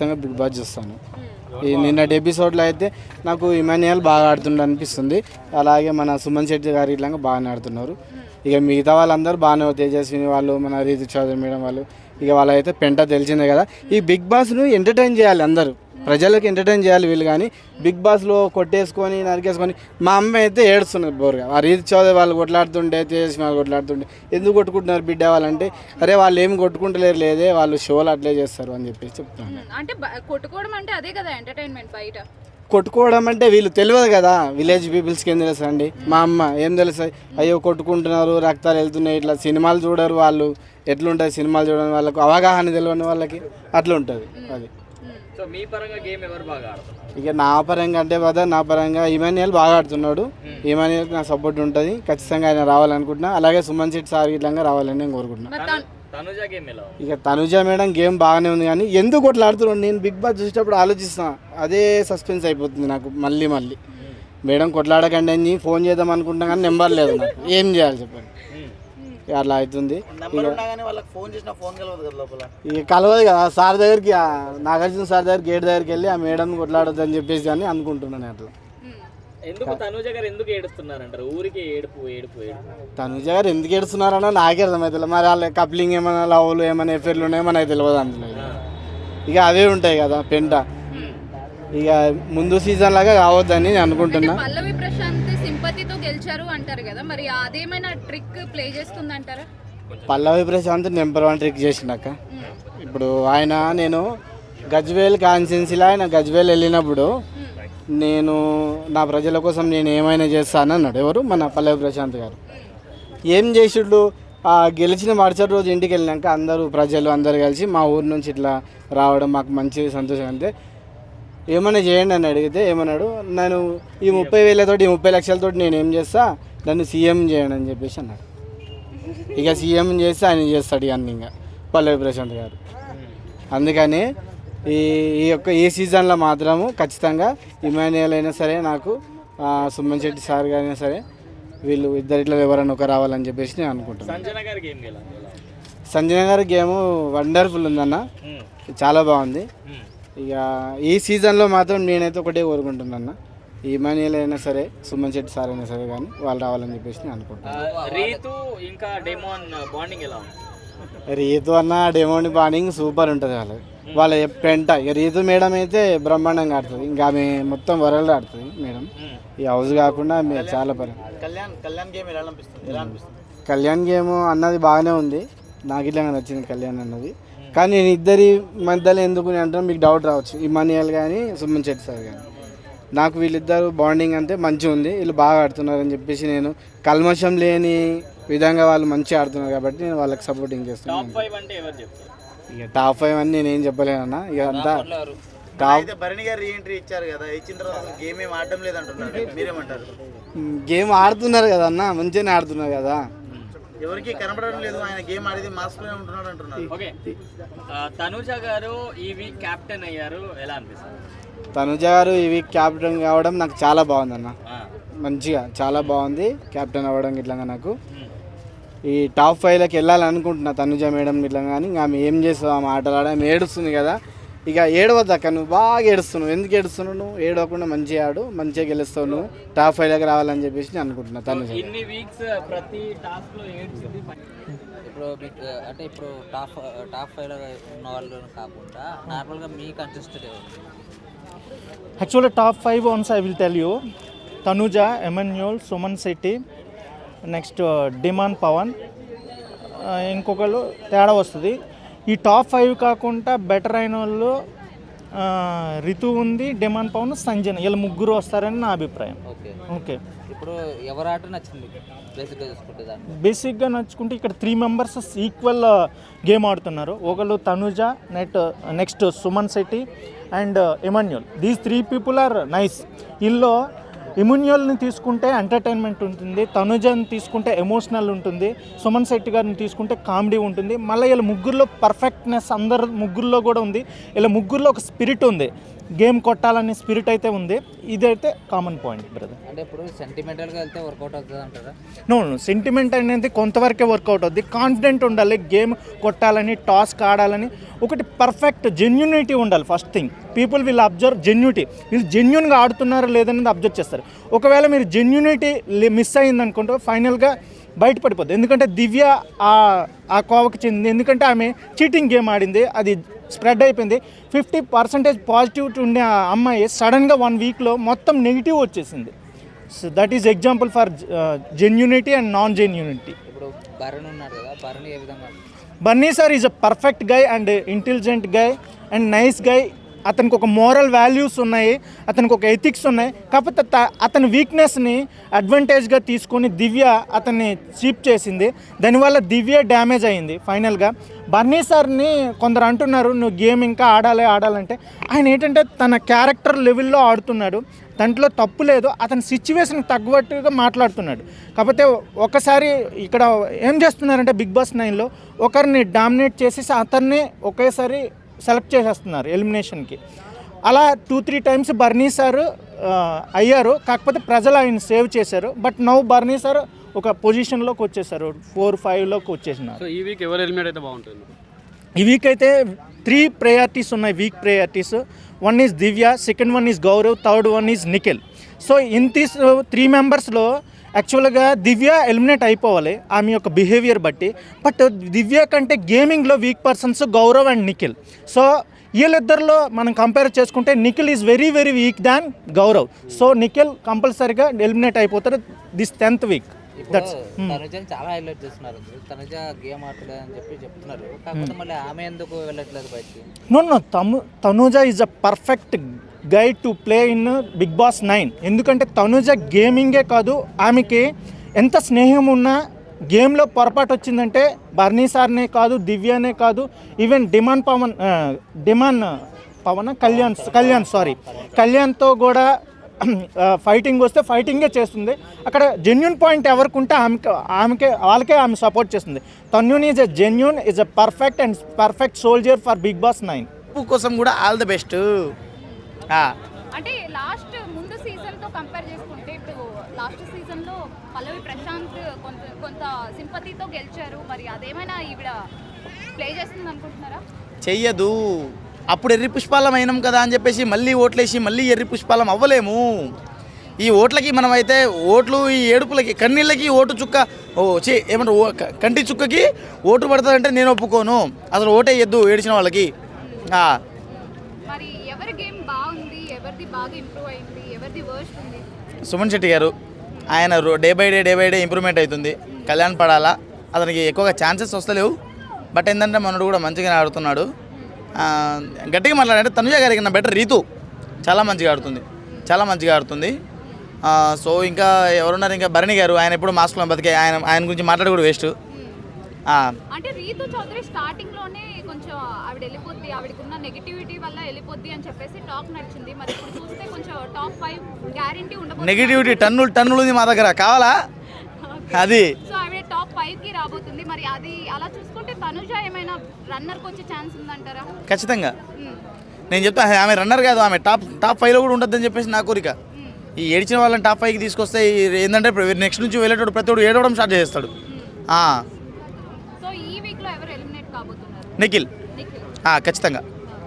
ఖచ్చితంగా big boss చూస్తాను. ఈ నిన్నటి ఎపిసోడ్లో అయితే నాకు ఇమాన్యుయల్ బాగా ఆడుతుండ అనిపిస్తుంది. అలాగే మన సుమన్ శెట్టి గారు ఇట్లా బాగానే ఆడుతున్నారు. ఇక మిగతా వాళ్ళందరూ బాగానే తేజస్విని వాళ్ళు మన రీతు చౌదరి మేడం వాళ్ళు. ఇక వాళ్ళైతే పెంట తెలిసిందే కదా. ఈ బిగ్ బాస్ను ఎంటర్టైన్ చేయాలి అందరూ. ప్రజలకు ఎంటర్టైన్ చేయాలి వీళ్ళు కానీ బిగ్ బాస్లో కొట్టేసుకొని నరికేసుకొని మా అమ్మ అయితే ఏడుస్తున్నది బోరుగా. ఆ రీతి చౌదరి వాళ్ళు కొట్లాడుతుంటే తేజస్వి వాళ్ళు కొట్లాడుతుంటే ఎందుకు కొట్టుకుంటున్నారు బిడ్డ వాళ్ళంటే అరే వాళ్ళు ఏం కొట్టుకుంటలేరు లేదే వాళ్ళు షోలు అట్లే చేస్తారు అని చెప్పేసి చెప్తున్నాను ఉమ్, అంటే కొట్టుకోవడం అంటే అదే కదా ఎంటర్టైన్మెంట్ బయట? కొట్టుకోవడం అంటే వీళ్ళు తెలియదు కదా విలేజ్ పీపుల్స్కి ఏం తెలుసు అండి? మా అమ్మ ఏం తెలుసు? అయ్యో కొట్టుకుంటున్నారు రక్తాలు వెళ్తున్నాయి ఇట్లా సినిమాలు చూడరు వాళ్ళు. ఎట్లుంటుంది సినిమాలు చూడని వాళ్ళకు అవగాహన తెలియని వాళ్ళకి అట్లా ఉంటుంది అది. సో మీ పరంగా గేమ్ ఎవరు బాగా ఆడుతున్నారు? ఇక నా పరంగా అంటే కదా నా పరంగా ఇమాన్యుయల్ బాగా ఆడుతున్నాడు. ఇమాన్యుయల్కి నా సపోర్ట్ ఉంటుంది. ఖచ్చితంగా ఆయన రావాలనుకుంటున్నా. అలాగే సుమన్ శెట్టి సార్ ఇట్లా రావాలని నేను కోరుకుంటున్నా. మరి తను- తనుజ గేమ్ ఎలా ఉంది? ఇక తనుజ మేడం గేమ్ బాగానే ఉంది కానీ ఎందుకు కొట్లాడుతున్నాడు నేను బిగ్ బాస్ చూసేటప్పుడు ఆలోచిస్తున్నా. అదే సస్పెన్స్ అయిపోతుంది నాకు మళ్ళీ మళ్ళీ. మేడం కొట్లాడకండి అని ఫోన్ చేద్దాం అనుకుంటున్నా కానీ నెంబర్ లేదు నాకు. ఏం చేయాలి చెప్పండి? అట్లా అవుతుంది. నెంబర్ ఉన్నా కానీ వాళ్ళకి ఫోన్ చేసినా ఫోన్ కలవదు కదా లోపల. ఇక కలవదు కదా సార్ దగ్గరికి ఆ నాగార్జున సార్ దగ్గర గేట్ దగ్గరికి వెళ్ళి ఆ మేడం కొట్లాడొద్దు అని చెప్పేసి అని అనుకుంటున్నాను అట్లా. ఎందుకు తనుజ గారు ఎందుకు ఏడుస్తున్నారంటారు? ఊరికి ఏడుపు ఏడుపు ఏడుపు. తనుజ గారు ఎందుకు ఏడుస్తున్నారనో నాకే అర్థమవుతుంది మరి వాళ్ళ కప్లింగ్ ఏమైనా లవ్లు ఏమైనా ఎఫ్ఐర్లు ఉన్నాయో మనకి తెలియదు అందులో ఇక. అవే ఉంటాయి కదా పెంట. ఇక ముందు సీజన్ లాగా కావద్దని నేను అనుకుంటున్నా. గెలిచారు అంటారు కదా మరి అదేమైనా ట్రిక్ ప్లే చేస్తుంది అంటారా Pallavi Prashanth number one trick చేసినాక ఇప్పుడు ఆయన నేను గజ్వేల్ కాన్స్టిట్యున్సీలో ఆయన గజ్వేల్ వెళ్ళినప్పుడు నేను నా ప్రజల కోసం నేను ఏమైనా చేస్తాను అన్నాడు. ఎవరు? మన పల్లవి ప్రశాంత్ గారు. ఏం చేసిండు? ఆ గెలిచిన మరుసటి రోజు ఇంటికి వెళ్ళినాక అందరూ ప్రజలు అందరు కలిసి మా ఊరు నుంచి ఇట్లా రావడం మాకు మంచి సంతోషం అంటే ఏమైనా చేయండి అని అడిగితే ఏమన్నాడు నేను ఈ ముప్పై వేలతోటి ఈ ముప్పై లక్షలతోటి నేను ఏం చేస్తా నన్ను సీఎం చేయండి అని చెప్పేసి అన్నాడు. ఇక సీఎం చేస్తే ఆయన చేస్తాడు ఇక అన్ని ఇంకా పల్లవి ప్రశాంత్ గారు. అందుకని ఈ ఈ యొక్క ఈ సీజన్లో మాత్రము ఖచ్చితంగా ఇమాన్యుయల్ అయినా సరే నాకు సుమన్ శెట్టి సార్ అయినా సరే వీళ్ళు ఇద్దరిట్లో ఎవరైనా ఒక రావాలని చెప్పేసి నేను అనుకుంటున్నాను. సంజన గారి గేమ్ వండర్ఫుల్ ఉందన్న. చాలా బాగుంది. ఇక ఈ సీజన్లో మాత్రం నేనైతే ఒకటే కోరుకుంటున్నాను ఇమాన్యుయల్ అయినా సరే సుమన్ శెట్టి సార్ అయినా సరే కానీ వాళ్ళు రావాలని చెప్పేసి నేను అనుకుంటున్నాను. రీతు ఇంకా డెమోన్ బాండింగ్ ఎలా ఉంది? రీతు అన్న డెమోని బాణింగ్ సూపర్ ఉంటుంది వాళ్ళది. వాళ్ళ పెంట ఇక రీతు మేడం అయితే బ్రహ్మాండంగా ఆడుతుంది. ఇంకా ఆమె మొత్తం వరల్డ్ ఆడుతుంది మేడం. ఈ హౌస్ కాకుండా చాలా పరి కళ్యాణ్ కళ్యాణ్ గేమ్ ఎలా అనిపిస్తుంది? కళ్యాణ్ గేమ్ అన్నది బాగానే ఉంది. నాకు ఇట్లా నచ్చింది కళ్యాణ్ అన్నది. కానీ నేను ఇద్దరి మధ్యలో ఎందుకు అంటే మీకు డౌట్ రావచ్చు. ఇమానియల్ కానీ సుమన్ శెట్టి సార్ కానీ నాకు వీళ్ళిద్దరు బాండింగ్ అంటే మంచిగా ఉంది. వీళ్ళు బాగా ఆడుతున్నారు అని చెప్పేసి నేను కల్మషం లేని విధంగా వాళ్ళు మంచిగా ఆడుతున్నారు కాబట్టి నేను వాళ్ళకి సపోర్టింగ్ టాప్ చేస్తున్నాను ఫైవ్ అంటే ఎవరు చెప్తారు? ఇక టాప్ ఫైవ్ అని నేనేం చెప్పలేనన్నా ఇక అంతా టాప్ అయితే భరణి గారు రీఎంట్రీ ఇచ్చారు కదా ఇచ్చిన తర్వాత అసలు గేమ్ ఏం ఆడడం లేదంటున్నారు మీరేమంటారు? గేమ్ ఆడుతున్నారు కదా అన్న మంచిగానే ఆడుతున్నారు కదా. ఎవరికి కనపడడం లేదు. ఆయన గేమ్ ఆడేది మాస్క్ ఉంటున్నాడు అంటున్నారు. ఓకే. తనుజ గారు ఈ వీక్ కెప్టెన్ అయ్యారు. ఎలా అనిపిస్తుంది? తనుజ గారు ఈ వీక్ క్యాప్టెన్ కావడం నాకు చాలా బాగుంది అన్న మంచిగా చాలా బాగుంది క్యాప్టెన్ అవ్వడం ఇట్లా నాకు. ఈ టాప్ ఫైవ్లోకి వెళ్ళాలనుకుంటున్నా తనుజ మేడం ఇట్లా కానీ ఇంకా ఆమె ఏం చేస్తావు ఆమె ఆటలు ఆడ ఏడుస్తుంది కదా. ఇక ఏడవద్దు అక్క నువ్వు బాగా ఏడుస్తున్నావు. ఎందుకు ఏడుస్తున్నావు నువ్వు? ఏడవకుండా మంచిగా ఆడు మంచిగా గెలుస్తావు నువ్వు. టాప్ ఫైవ్లోకి రావాలని చెప్పేసి నేను అనుకుంటున్నా. తనుజ ఇన్ని వీక్స్ ప్రతి టాస్క్లో ఏడ్చింది ఇప్పుడు మీకు అంటే ఇప్పుడు టాప్ టాప్ ఫైవ్లో ఉన్న వాళ్ళు కాకుండా నార్మల్గా మీ contested top five ones I will tell you. Tanuja, Emmanuel, Suman Setti, next Demon Pavan ఇంకొకళ్ళు తేడా వస్తుంది. ఈ టాప్ ఫైవ్ కాకుండా బెటర్ అయిన వాళ్ళు రితు ఉంది డిమాన్ పవన్ సంజన. వీళ్ళు ముగ్గురు వస్తారని నా అభిప్రాయం. ఓకే. ఓకే. ఇప్పుడు ఎవరు ఆట నచ్చింది? బేసిక్గా చూసుకుంటే బేసిక్గా నచ్చుకుంటే ఇక్కడ త్రీ మెంబర్స్ ఈక్వల్ గేమ్ ఆడుతున్నారు. ఒకళ్ళు Tanuja net next Suman Setti and Emmanuel these three people are nice వీళ్ళు ఇమాన్యుల్ని తీసుకుంటే ఎంటర్టైన్మెంట్ ఉంటుంది తనుజని తీసుకుంటే ఎమోషనల్ ఉంటుంది సుమన్ శెట్టి గారిని తీసుకుంటే కామెడీ ఉంటుంది. మళ్ళీ వీళ్ళ ముగ్గురులో పర్ఫెక్ట్నెస్ అందరు ముగ్గురులో కూడా ఉంది. వీళ్ళ ముగ్గురులో ఒక స్పిరిట్ ఉంది. గేమ్ కొట్టాలనే స్పిరిట్ అయితే ఉంది. ఇదైతే కామన్ పాయింట్ బ్రదర్. అంటే ఇప్పుడు సెంటిమెంటల్గా వెళ్తే వర్కౌట్ అవుతుంది అంటారా? నో సెంటిమెంట్ అనేది కొంతవరకే వర్కౌట్ అవుద్ది. కాన్ఫిడెంట్ ఉండాలి గేమ్ కొట్టాలని టాస్క్ ఆడాలని. ఒకటి పర్ఫెక్ట్ జెన్యునిటీ ఉండాలి first thing people will observe genuinity వీళ్ళు జెన్యున్గా ఆడుతున్నారా లేదనేది అబ్జర్వ్ చేస్తారు. ఒకవేళ మీరు జెన్యూనిటీ మిస్ అయింది అనుకుంటే ఫైనల్గా బయటపడిపోద్ది. ఎందుకంటే దివ్య ఆ ఆ కోవకి చెందింది. ఎందుకంటే ఆమె చీటింగ్ గేమ్ ఆడింది. అది స్ప్రెడ్ అయిపోయింది. ఫిఫ్టీ పర్సెంటేజ్ పాజిటివ్ ఉండే అమ్మాయి సడన్గా వన్ వీక్లో మొత్తం నెగిటివ్ వచ్చేసింది. So that is example for genuinity and non genuinity Bunny sir is a perfect guy and intelligent guy and nice guy అతనికి ఒక మోరల్ వాల్యూస్ ఉన్నాయి అతనికి ఒక ఎథిక్స్ ఉన్నాయి. కాకపోతే త- అతని వీక్నెస్ని అడ్వాంటేజ్గా తీసుకొని దివ్య అతన్ని చీప్ చేసింది. దానివల్ల దివ్య డ్యామేజ్ అయింది ఫైనల్గా బన్నీ సార్ని కొందరు అంటున్నారు నువ్వు గేమ్ ఇంకా ఆడాలి ఆడాలంటే. ఆయన ఏంటంటే తన క్యారెక్టర్ లెవెల్లో ఆడుతున్నాడు. దాంట్లో తప్పు లేదు. అతని సిచ్యువేషన్కి తగ్గట్టుగా మాట్లాడుతున్నాడు. కాకపోతే ఒకసారి ఇక్కడ ఏం చేస్తున్నారంటే బిగ్ బాస్ నైన్లో ఒకరిని డామినేట్ చేసేసి అతన్ని ఒకేసారి సెలెక్ట్ చేసేస్తున్నారు ఎలిమినేషన్కి. అలా two three times Bunny sir అయ్యారు. కాకపోతే ప్రజలు ఆయన సేవ్ చేశారు. బట్ నవ్వు బర్నీ సార్ ఒక పొజిషన్లోకి వచ్చేసారు. ఫోర్ ఫైవ్లోకి వచ్చేసినారు. ఈ వీక్ ఎవరు ఎలిమినేట్ అయితే బాగుంటుంది? ఈ వీక్ అయితే త్రీ ప్రయారిటీస్ ఉన్నాయి week priorities. One is Divya second one is Gaurav third one is Nikhil. So in these three మెంబర్స్లో యాక్చువల్గా దివ్య ఎలిమినేట్ అయిపోవాలి ఆమె యొక్క బిహేవియర్ బట్టి. బట్ దివ్య కంటే గేమింగ్లో weak persons Gaurav and Nikhil. So వీళ్ళిద్దరిలో మనం కంపేర్ చేసుకుంటే Nikhil is very very weak than Gaurav. So Nikhil కంపల్సరీగా ఎలిమినేట్ అయిపోతారు దిస్ టెన్త్ వీక్ ఇప్పుడు దట్స్ తనుజని చాలా హైలైట్ చేస్తున్నారు. తనుజ గేమ్ ఆడలేదు అని చెప్పి చెప్తున్నారు. కాకపోతే మళ్ళీ ఆమె ఎందుకు వెళ్ళట్లేదు బయటికి? No no తము Tanuja is a perfect guide to play in Bigg Boss nine ఎందుకంటే తనుజ గేమింగే కాదు ఆమెకి ఎంత స్నేహం ఉన్నా గేమ్లో పొరపాటు వచ్చిందంటే బర్నీ సార్నే కాదు దివ్యనే కాదు even Demon Pavan Demon Pavan Kalyan Kalyan sorry కళ్యాణ్తో కూడా ఫైటింగ్ వస్తే ఫైటింగే చేస్తుంది. అక్కడ జెన్యున్ పాయింట్ ఎవరికి ఉంటే ఆమెకి ఆమెకే వాళ్ళకే ఆమె సపోర్ట్ చేస్తుంది. తన్యూన్ is a genuine is a perfect and perfect soldier for Bigg Boss nine కోసం కూడా ఆల్ ద బెస్ట్ అంటే లాస్ట్ ముందు సీజన్తో కంపేర్ చేసుకుంటే ఇప్పుడు లాస్ట్ సీజన్లో పల్లవి ప్రశాంత్ కొంత కొంత సింపతితో గెలిచారు. మరి అదేమైనా ఈవిడ ప్లే చేస్తుంది అనుకుంటున్నారా చెయ్యదు. అప్పుడు ఎర్రి పుష్పాలం అయినాం కదా అని చెప్పేసి మళ్ళీ ఓట్లేసి మళ్ళీ ఎర్రి పుష్పాలం అవ్వలేము. ఈ ఓట్లకి మనమైతే ఓట్లు ఈ ఏడుపులకి కన్నీళ్ళకి ఓటు చుక్క ఓ చే ఏమంటారు కంటి చుక్కకి ఓటు పడుతుందంటే నేను ఒప్పుకోను. అసలు ఓటే ఎద్దు ఏడిచిన వాళ్ళకి ఆ, మరి ఎవరి గేమ్ బాగుంది ఎవరిది బాగా ఇంప్రూవ్ అయింది. ఎవరిది వర్స్ట్ ఉంది? సుమన్ శెట్టి గారు ఆయన day by day day by day improvement అవుతుంది. కళ్యాణ్ పడాలా అతనికి ఎక్కువగా ఛాన్సెస్ వస్తలేవు. బట్ ఏంటంటే మనడు కూడా మంచిగానే ఆడుతున్నాడు. గట్టిగా మాట్లాడంటే తనుజ గారికి నా బెటర్ రీతు. చాలా మంచిగా ఆడుతుంది. చాలా మంచిగా ఆడుతుంది. సో ఇంకా ఎవరున్నారు? ఇంకా భరణి గారు ఆయన ఎప్పుడు మాస్క్లో బతికే ఆయన ఆయన గురించి మాట్లాడి కూడా వేస్ట్ అంటే రీతు చౌదరి స్టార్టింగ్లోనే కొంచెం ఆవిడ వెళ్ళిపోద్ది ఆవిడకి ఉన్న నెగిటివిటీ వల్ల వెళ్ళిపోద్ది అని చెప్పేసి టాక్ నడిచింది. మరి ఇప్పుడు చూస్తే కొంచెం టాప్ ఫైవ్ గ్యారంటీ ఉండబోతుంది. నెగిటివిటీ టన్నులు టన్నులు ఉంది మా దగ్గర. కావాలా? అది. సో ఆవిడ టాప్ ఫైవ్కి రాబోతుంది. మరి అది అలా చూసుకుంటే తనుజ ఏమైనా రన్నర్కి వచ్చే ఛాన్స్ ఉందంటారా? ఖచ్చితంగా. మ్మ్. నేను చెప్తా ఆమె రన్నర్ కాదు ఆమె. టాప్ టాప్ ఫైవ్లో కూడా ఉండొద్దని చెప్పేసి నా కోరిక. ఈ ఏడిచిన వాళ్ళని టాప్ ఫైవ్కి తీసుకొస్తే ఏంటంటే నెక్స్ట్ నుంచి వెళ్ళేటోడు ప్రతి ఒడు ఏడవడం స్టార్ట్ చేస్తాడు ఆ, సో ఈ వీక్లో ఎవరు ఎలిమినేట్ కాబోతున్నారు నిఖిల్. ఖచ్చితంగా.